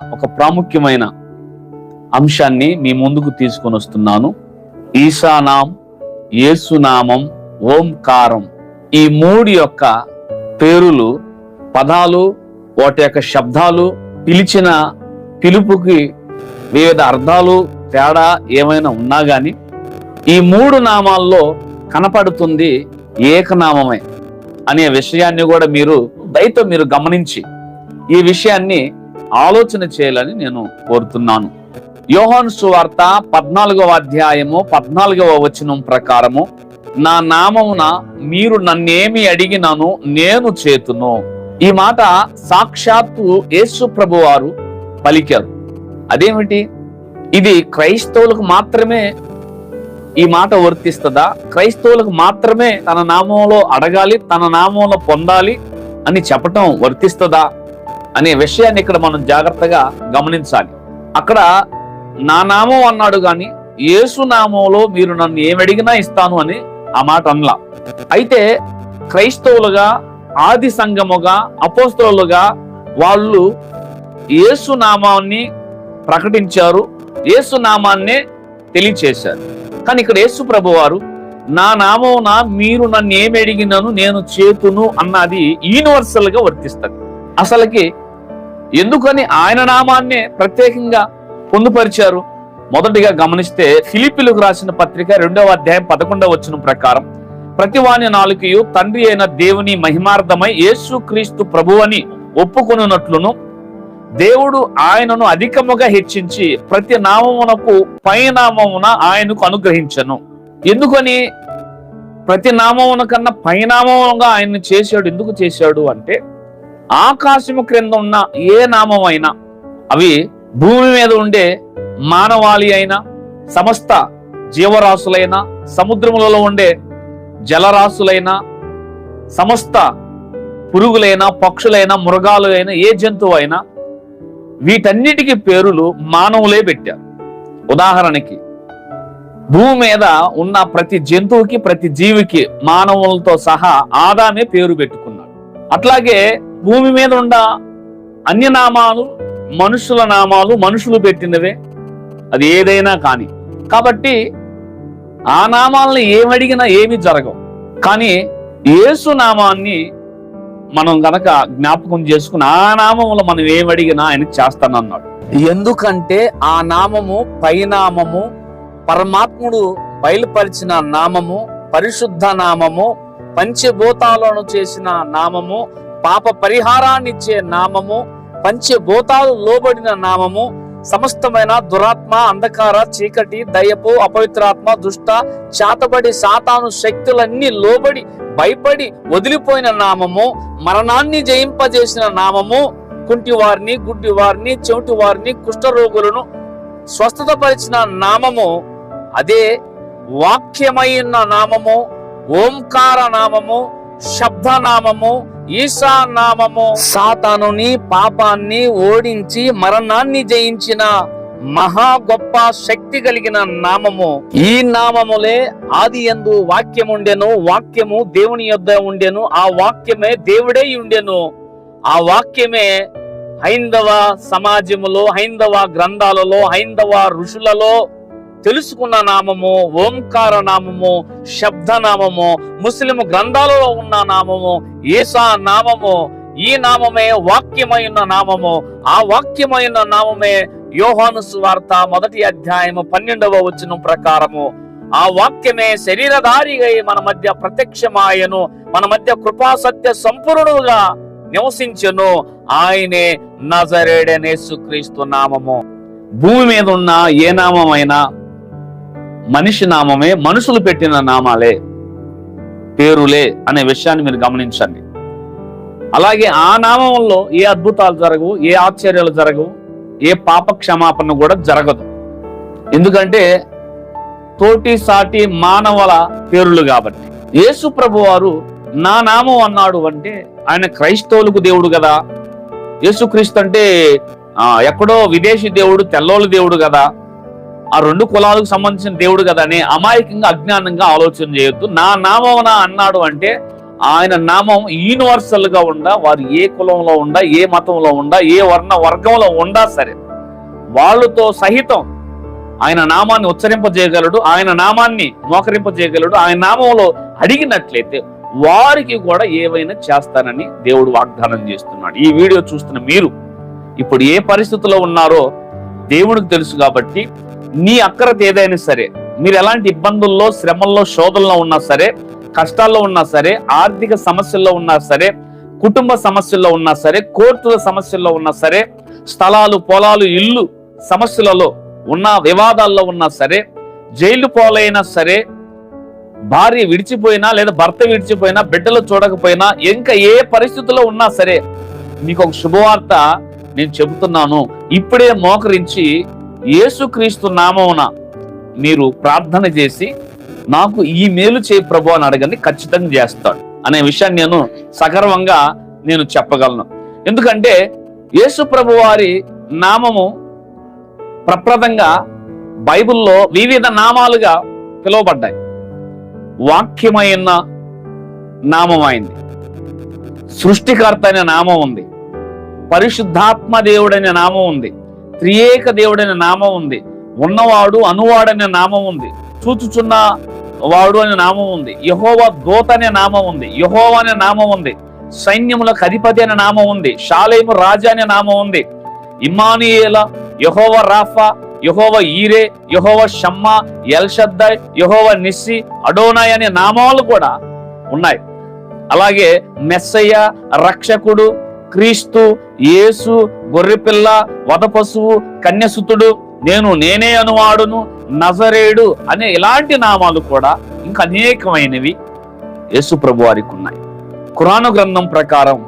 ఒక ప్రాముఖ్యమైన అంశాన్ని మీ ముందుకు తీసుకొని వస్తున్నాను. ఈశానాం యేసునామం ఓంకారం ఈ మూడు యొక్క పేరులు పదాలు వాటి యొక్క శబ్దాలు పిలిచిన పిలుపుకి వివిధ అర్థాలు తేడా ఏమైనా ఉన్నా గాని ఈ మూడు నామాల్లో కనపడుతుంది ఏకనామమే అనే విషయాన్ని కూడా మీరు దయతో మీరు గమనించి ఈ విషయాన్ని ఆలోచన చేయాలని నేను కోరుతున్నాను. యోహాను సువార్త పద్నాలుగవ అధ్యాయము పద్నాలుగవ వచనం ప్రకారము నా నామమున మీరు నన్నేమి అడిగినాను నేను చేతును. ఈ మాట సాక్షాత్తు యేసు ప్రభు వారు పలికారు. అదేమిటి? ఇది క్రైస్తవులకు మాత్రమే ఈ మాట వర్తిస్తుందా? క్రైస్తవులకు మాత్రమే తన నామంలో అడగాలి తన నామంలో పొందాలి అని చెప్పటం వర్తిస్తుందా? అనే విషయాన్ని ఇక్కడ మనం జాగ్రత్తగా గమనించాలి. అక్కడ నా నామం అన్నాడు గాని యేసు నామంలో మీరు నన్ను ఏమడిగినా ఇస్తాను అని ఆ మాట అనలా. అయితే క్రైస్తవులుగా ఆది సంఘముగా అపోస్తలుగా వాళ్ళు యేసు నామాన్ని ప్రకటించారు యేసు నామాన్నే తెలియచేశారు. కానీ ఇక్కడ యేసు ప్రభు వారు నా నామమున మీరు నన్ను ఏమి అడిగినను నేను చేతును అన్నది యూనివర్సల్గా వర్తిస్తుంది. అసలుకి ఎందుకని ఆయన నామాన్నే ప్రత్యేకంగా పొందుపరిచారు? మొదటిగా గమనిస్తే ఫిలిపిలకు రాసిన పత్రిక రెండవ అధ్యాయం పదకొండవ వచ్చిన ప్రకారం ప్రతివాని నాలుకయు తండ్రి అయిన దేవుని మహిమార్థమై యేసు క్రీస్తు ప్రభు అని ఒప్పుకొనున్నట్లును దేవుడు ఆయనను అధికముగా హెచ్చించి ప్రతి నామమునకు పైనామమున ఆయనకు అనుగ్రహించను. ఎందుకని? ప్రతి నామమున కన్నా పైనామముగా ఆయన చేశాడు. ఎందుకు చేశాడు అంటే ఆకాశము క్రింద ఉన్న ఏ నామం అయినా అవి భూమి మీద ఉండే మానవాళి అయినా సమస్త జీవరాశులైన సముద్రములలో ఉండే జలరాశులైన సమస్త పురుగులైన పక్షులైన మృగాలు అయినా ఏ జంతువు అయినా వీటన్నిటికీ పేరులు మానవులే పెట్టారు. ఉదాహరణకి భూమి మీద ఉన్న ప్రతి జంతువుకి ప్రతి జీవికి మానవులతో సహా ఆదామే పేరు పెట్టుకున్నాడు. అట్లాగే భూమి మీద ఉన్న అన్య నామాలు మనుషుల నామాలు మనుషులు పెట్టినవే. అది ఏదైనా కానీ. కాబట్టి ఆ నామాలను ఏమడిగినా ఏమి జరగవు. కానీ యేసు నామాన్ని మనం గనక జ్ఞాపకం చేసుకుని ఆ నామములు మనం ఏమడిగినా ఆయన చేస్తానన్నాడు. ఎందుకంటే ఆ నామము పైనామము పరమాత్ముడు బయలుపరిచిన నామము పరిశుద్ధ నామము పంచభూతాలను చేసిన నామము పాప పరిహారాన్నిచ్చే నామము పంచభూతాలు లోబడిన నామము సమస్తమైన దురాత్మ అంధకార చీకటి దయపు అపవిత్రాత్మ దుష్ట చాతబడి సాతాను శక్తులన్నీ లోబడి భయపడి వదిలిపోయిన నామము మరణాన్ని జయింపజేసిన నామము కుంటి వారిని గుడ్డి వారిని చెవిటి వారిని కుష్ఠరోగులను స్వస్థతపరిచిన నామము అదే వాక్యమైన నామము ఓంకార నామము శబ్ద నామము ఈశా నామము. సాతానుని పాపాన్ని ఓడించి మరణాన్ని జయించిన మహా గొప్ప శక్తి కలిగిన నామము. ఈ నామములే ఆది ఎందు వాక్యం ఉండెను వాక్యము దేవుని యొద్ద ఉండెను ఆ వాక్యమే దేవుడే ఉండెను. ఆ వాక్యమే హైందవ సమాజములో హైందవ గ్రంథాలలో హైందవ ఋషులలో తెలుసుకున్న నామము ఓంకార నామము శబ్ద నామము ముస్లిం గ్రంథాలలో ఉన్న నామము ఈసా నామము ఈ నామమే వాక్యమైన నామము. ఆ వాక్యమైన నామమే యోహాను సువార్త మొదటి అధ్యాయము పన్నెండవ వచనం ప్రకారము. ఆ వాక్యమే శరీరధారిగా మన మధ్య ప్రత్యక్షమాయను మన మధ్య కృపా సత్య సంపూర్ణుడుగా నివసించెను. ఆయనే నజరేడనేసుక్రీస్తు నామము. భూమి మీద ఉన్న ఏ నామమైనా మనిషి నామమే మనుషులు పెట్టిన నామాలే పేరులే అనే విషయాన్ని మీరు గమనించండి. అలాగే ఆ నామంలో ఏ అద్భుతాలు జరగవు ఏ ఆశ్చర్యాలు జరగవు ఏ పాప క్షమాపణ కూడా జరగదు. ఎందుకంటే తోటి సాటి మానవుల పేరులు కాబట్టి. యేసు ప్రభు వారు నా నామం అన్నాడు అంటే ఆయన క్రైస్తవులకు దేవుడు కదా. యేసుక్రీస్తు అంటే ఎక్కడో విదేశీ దేవుడు తెల్లోళ్ళ దేవుడు కదా. ఆ రెండు కులాలకు సంబంధించిన దేవుడు కదా అని అమాయకంగా అజ్ఞానంగా ఆలోచన చేయొద్దు. నా నామమున అన్నాడు అంటే ఆయన నామం యూనివర్సల్గా ఉండా వారు ఏ కులంలో ఉండా ఏ మతంలో ఉండా ఏ వర్ణ వర్గంలో ఉండా సరే. వాళ్ళతో సహితం ఆయన నామాన్ని ఉచ్చరింపజేయగలడు ఆయన నామాన్ని మోకరింపజేయగలడు ఆయన నామంలో అడిగినట్లయితే వారికి కూడా ఏవైనా చేస్తానని దేవుడు వాగ్దానం చేస్తున్నాడు. ఈ వీడియో చూస్తున్న మీరు ఇప్పుడు ఏ పరిస్థితిలో ఉన్నారో దేవుడికి తెలుసు కాబట్టి నీ అక్కరత ఏదైనా సరే మీరు ఎలాంటి ఇబ్బందుల్లో శ్రమల్లో శోధనలో ఉన్నా సరే కష్టాల్లో ఉన్నా సరే ఆర్థిక సమస్యల్లో ఉన్నా సరే కుటుంబ సమస్యల్లో ఉన్నా సరే కోర్టుల సమస్యల్లో ఉన్నా సరే స్థలాలు పొలాలు ఇల్లు సమస్యలలో ఉన్న వివాదాల్లో ఉన్నా సరే జైలు పోలైనా సరే భార్య విడిచిపోయినా లేదా భర్త విడిచిపోయినా బిడ్డలు చూడకపోయినా ఇంకా ఏ పరిస్థితుల్లో ఉన్నా సరే మీకు ఒక శుభవార్త నేను చెబుతున్నాను. ఇప్పుడే మోకరించి యేసుక్రీస్తు నామమున మీరు ప్రార్థన చేసి నాకు ఈ మేలు చేయి ప్రభు అని అడగండి ఖచ్చితంగా చేస్తాడు అనే విషయాన్ని నేను సగర్వంగా నేను చెప్పగలను. ఎందుకంటే యేసు ప్రభు వారి నామము ప్రప్రదంగా బైబిల్లో వివిధ నామాలుగా పిలువబడ్డాయి. వాక్యమైన నామం అయింది. సృష్టికర్త అనే నామం ఉంది. పరిశుద్ధాత్మ దేవుడనే నామం ఉంది. త్రియేక దేవుడైన నామం ఉంది. ఉన్నవాడు అనువాడనే నామం ఉంది. చూచుచున్న వాడు అనే నామం ఉంది. యహోవ దోత అనే నామం ఉంది. యహోవ అనే నామం ఉంది. సైన్యములకు అధిపతి అనే నామం ఉంది. షాలేము రాజా అనే నామం ఉంది. ఇమానియేల యహోవ రాఫా యహోవ ఈరే యహోవ షమ్మ ఎల్షద్దాయ్ యహోవ నిస్సి అడోనాయ్ అనే నామాలు కూడా ఉన్నాయి. అలాగే మెస్సయ్య రక్షకుడు క్రీస్తు యేసు గొర్రెపిల్ల వధపశువు కన్యసుతుడు నేను నేనే అనువాడును నజరేడు అనే ఇలాంటి నామాలు కూడా ఇంకా అనేకమైనవి యేసు ప్రభు వారికి ఉన్నాయి. ఖురాను గ్రంథం ప్రకారం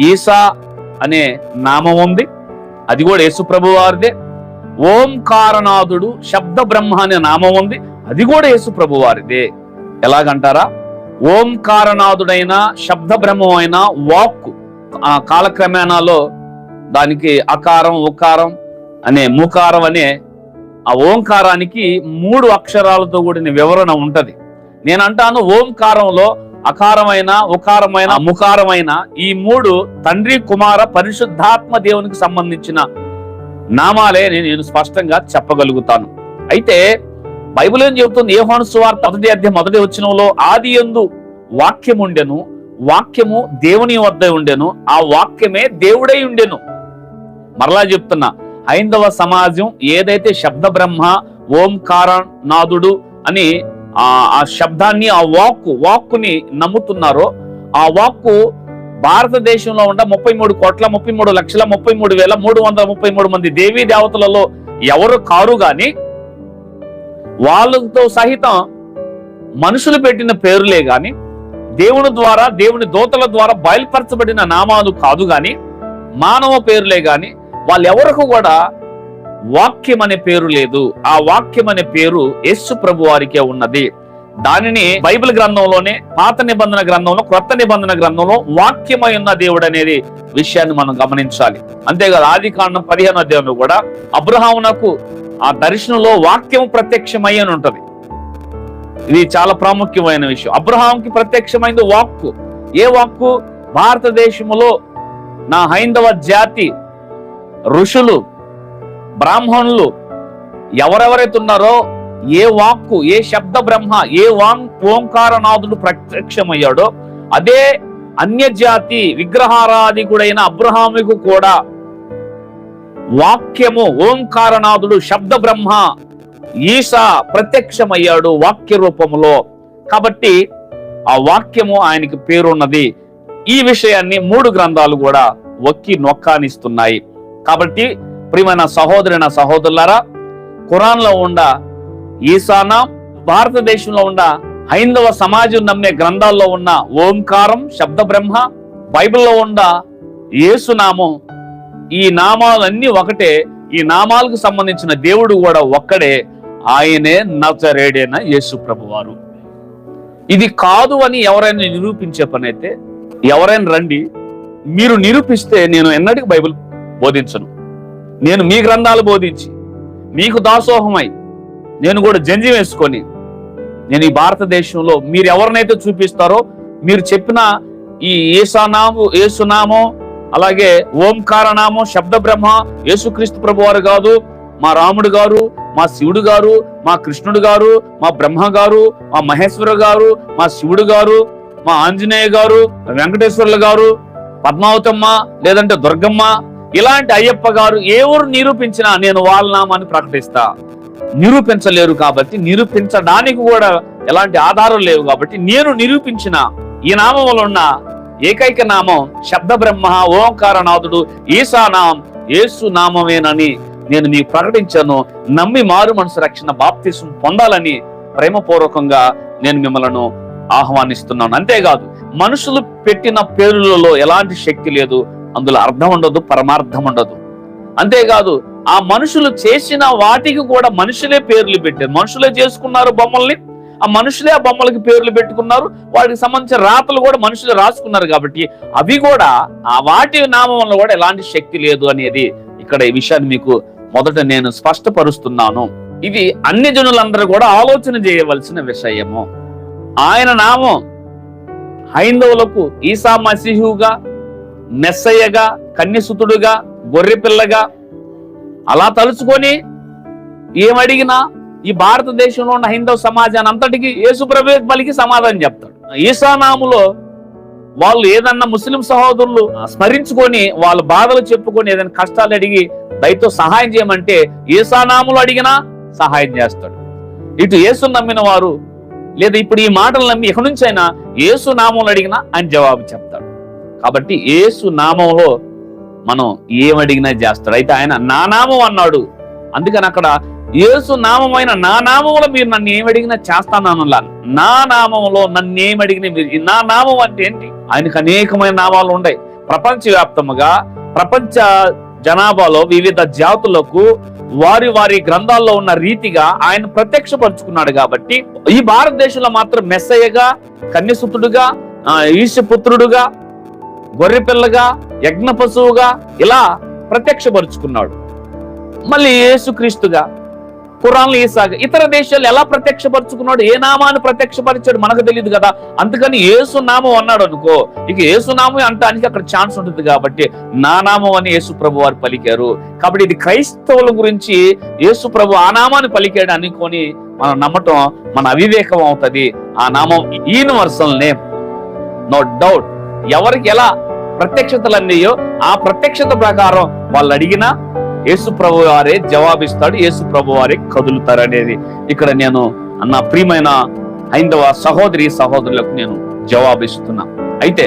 ఈసా అనే నామం ఉంది. అది కూడా యేసు ప్రభు వారిదే. ఓంకారనాథుడు శబ్ద బ్రహ్మ అనే నామం ఉంది. అది కూడా యేసు ప్రభు వారిదే. ఎలాగంటారా? ఓంకారనాథుడైన శబ్ద బ్రహ్మం అయినా వాక్కు ఆ కాలక్రమేణాలో దానికి అకారం ఉకారం అనే ముకారం అనే ఆ ఓంకారానికి మూడు అక్షరాలతో కూడిన వివరణ ఉంటది. నేను అంటాను ఓంకారంలో అకారమైన ఉకారమైన ముకారమైన ఈ మూడు తండ్రి కుమార పరిశుద్ధాత్మ దేవునికి సంబంధించిన నామాలే నేను నేను స్పష్టంగా చెప్పగలుగుతాను. అయితే బైబిల్ ఏం చెబుతుంది? యోహాను సువార్త మొదటి అధ్యాయం మొదటి వచ్చినంలో ఆది ఎందు వాక్యం ఉండెను వాక్యము దేవుని వద్ద ఉండెను ఆ వాక్యమే దేవుడై ఉండెను. మరలా చెప్తున్నా హైందవ సమాజం ఏదైతే శబ్ద బ్రహ్మ ఓంకారనాథుడు అని ఆ ఆ శబ్దాన్ని ఆ వాక్కు వాక్కుని నమ్ముతున్నారో ఆ వాక్కు భారతదేశంలో ఉన్న ముప్పై మూడు కోట్ల ముప్పై మూడు లక్షల ముప్పై మూడు వేల మూడు వందల ముప్పై మూడు మంది దేవీ దేవతలలో ఎవరు కారు గాని వాళ్ళతో సహితం మనుషులు పెట్టిన పేరులే గాని దేవుని ద్వారా దేవుని దోతల ద్వారా బయలుపరచబడిన నామాలు కాదు గాని మానవ పేరులే గాని వాళ్ళెవరకు కూడా వాక్యం అనే పేరు లేదు. ఆ వాక్యం అనే పేరు యేసు ప్రభు వారికే ఉన్నది. దానిని బైబిల్ గ్రంథంలోనే పాత నిబంధన గ్రంథంలో క్రొత్త నిబంధన గ్రంథంలో వాక్యమై ఉన్న దేవుడు అనేది విషయాన్ని మనం గమనించాలి. అంతేకాదు ఆది కాండం పదిహేను అధ్యాయంలో కూడా అబ్రహామునకు ఆ దర్శనంలో వాక్యం ప్రత్యక్షమై అని ఉంటది. ఇది చాలా ప్రాముఖ్యమైన విషయం. అబ్రహాంకి ప్రత్యక్షమైంది వాక్కు. ఏ వాక్కు? భారతదేశంలో నా హైందవ జాతి ఋషులు బ్రాహ్మణులు ఎవరెవరైతే ఉన్నారో ఏ వాక్కు ఏ శబ్ద బ్రహ్మ ఏ వాంగ్ ఓంకారనాథుడు ప్రత్యక్షమయ్యాడో అదే అన్యజాతి విగ్రహారాధికుడైన అబ్రహాముకు కూడా వాక్యము ఓంకారనాథుడు శబ్ద బ్రహ్మ ఈశా ప్రత్యక్షమయ్యాడు వాక్య రూపములో. కాబట్టి ఆ వాక్యము ఆయనకి పేరున్నది. ఈ విషయాన్ని మూడు గ్రంథాలు కూడా ఒక్కి నొక్కానిస్తున్నాయి. కాబట్టి ప్రియమైన సహోదరున సహోదరులారా ఖురాన్లో ఉండ ఈసానా భారతదేశంలో ఉన్న హైందవ సమాజం నమ్మే గ్రంథాల్లో ఉన్న ఓంకారం శబ్ద బ్రహ్మ బైబిల్లో ఉన్న యేసునామం ఈ నామాలన్నీ ఒకటే ఈ నామాలకు సంబంధించిన దేవుడు కూడా ఒక్కడే ఆయనే నచరేడైన యేసు ప్రభువారు. ఇది కాదు అని ఎవరైనా నిరూపించే పని అయితే ఎవరైనా రండి మీరు నిరూపిస్తే నేను ఎన్నటికి బైబిల్ బోధించను. నేను మీ గ్రంథాలు బోధించి మీకు దాసోహమై నేను కూడా జంజి వేసుకొని నేను ఈ భారతదేశంలో మీరు ఎవరినైతే చూపిస్తారో మీరు చెప్పిన ఈ ఏసానాము ఏసునామో అలాగే ఓంకార నామం శబ్ద బ్రహ్మ యేసుక్రీస్తు ప్రభు వారు కాదు మా రాముడు గారు మా శివుడు గారు మా కృష్ణుడు గారు మా బ్రహ్మ గారు మా మహేశ్వర గారు మా శివుడు గారు మా ఆంజనేయ గారు వెంకటేశ్వర్ల గారు పద్మావతమ్మ లేదంటే దుర్గమ్మ ఇలాంటి అయ్యప్ప గారు ఎవరు నిరూపించినా నేను వాళ్ళ నామాన్ని ప్రకటిస్తా. నిరూపించలేరు కాబట్టి నిరూపించడానికి కూడా ఎలాంటి ఆధారం లేవు కాబట్టి నేను నిరూపించిన ఈ నామంలో ఉన్న ఏకైక నామం శబ్ద బ్రహ్మ ఓంకారనాథుడు ఈశానాం యేసు నామమేనని నేను మీకు ప్రకటించాను. నమ్మి మారు మనసు రక్షణ బాప్తిసం పొందాలని ప్రేమపూర్వకంగా నేను మిమ్మలను ఆహ్వానిస్తున్నాను. అంతేకాదు మనుషులు పెట్టిన పేరులలో ఎలాంటి శక్తి లేదు. అందులో అర్థం ఉండదు పరమార్థం ఉండదు. అంతేకాదు ఆ మనుషులు చేసిన వాటికి కూడా మనుషులే పేర్లు పెట్టారు. మనుషులే చేసుకున్నారు బొమ్మల్ని ఆ మనుషులే ఆ బొమ్మలకి పేర్లు పెట్టుకున్నారు. వాటికి సంబంధించిన రాతలు కూడా మనుషులు రాసుకున్నారు కాబట్టి అవి కూడా ఆ వాటి నామంలో కూడా ఎలాంటి శక్తి లేదు అనేది ఇక్కడ ఈ విషయాన్ని మీకు మొదట నేను స్పష్టపరుస్తున్నాను. ఇది అన్ని జనులందరూ కూడా ఆలోచన చేయవలసిన విషయము. ఆయన నామం హైందవులకు ఈసా మసిహుగా మెస్సయ్యగా కన్యసుతుడుగా గొర్రెపిల్లగా అలా తలుచుకొని ఏమడిగినా ఈ భారతదేశంలో ఉన్న హైందవ సమాజాన్ని అంతటికి యేసుప్రభు బలికి సమాధానం చెప్తాడు. ఈశానాములో వాళ్ళు ఏదన్నా ముస్లిం సహోదరులు స్మరించుకొని వాళ్ళ బాధలు చెప్పుకొని ఏదైనా కష్టాలు అడిగి దయతో సహాయం చేయమంటే ఈశానాములు అడిగినా సహాయం చేస్తాడు. ఇటు యేసు నమ్మిన వారు లేదా ఇప్పుడు ఈ మాటలు నమ్మి ఇక నుంచి అయినా యేసు నామంలో అడిగినా అని జవాబు చెప్తాడు. కాబట్టి ఏసు నామంలో మనం ఏమడిగినా చేస్తాడు. అయితే ఆయన నా నామం అన్నాడు. అందుకని అక్కడ ఏసు నామమైన నా నామంలో మీరు నన్ను ఏమడిగినా చేస్తాను నా నామంలో నన్ను ఏమడిగినా మీరు నా నామం అంటే ఏంటి? ఆయనకు అనేకమైన నామాలు ఉన్నాయి. ప్రపంచవ్యాప్తముగా ప్రపంచ జనాభాలో వివిధ జాతులకు వారి వారి గ్రంథాల్లో ఉన్న రీతిగా ఆయన ప్రత్యక్షపరుచుకున్నాడు కాబట్టి ఈ భారతదేశంలో మాత్రం మెస్సయ్యగా కన్యసుతుడుగా ఆ, ఈశపుత్రుడుగా గొర్రెపిల్లగా యజ్ఞ పశువుగా ఇలా ప్రత్యక్షపరుచుకున్నాడు. మళ్ళీ యేసుక్రీస్తుగా కురాన్లు ఈసాగా ఇతర దేశాలు ఎలా ప్రత్యక్షపరుచుకున్నాడు? ఏ నామాన్ని ప్రత్యక్షపరిచాడు? మనకు తెలియదు కదా. అందుకని యేసు నామం అన్నాడు అనుకో ఇక యేసు నామం అంటానికి అక్కడ ఛాన్స్ ఉంటుంది కాబట్టి నా నామం అని యేసు ప్రభు వారు పలికారు. కాబట్టి ఇది క్రైస్తవుల గురించి యేసు ప్రభు ఆ నామాన్ని పలికాడు అనుకొని మనం నమ్మటం మన అవివేకం అవుతుంది. ఆ నామం యూనివర్సల్ నేమ్ నో డౌట్ ఎవరికి ఎలా ప్రత్యక్షతలు అన్నాయో ఆ ప్రత్యక్షత ప్రకారం వాళ్ళు అడిగినా యేసు ప్రభు వారే జవాబిస్తాడు యేసు ప్రభు వారే కదులుతారు అనేది ఇక్కడ నేను నా ప్రియమైన హైందవ సహోదరి సహోదరులకు నేను జవాబిస్తున్నా. అయితే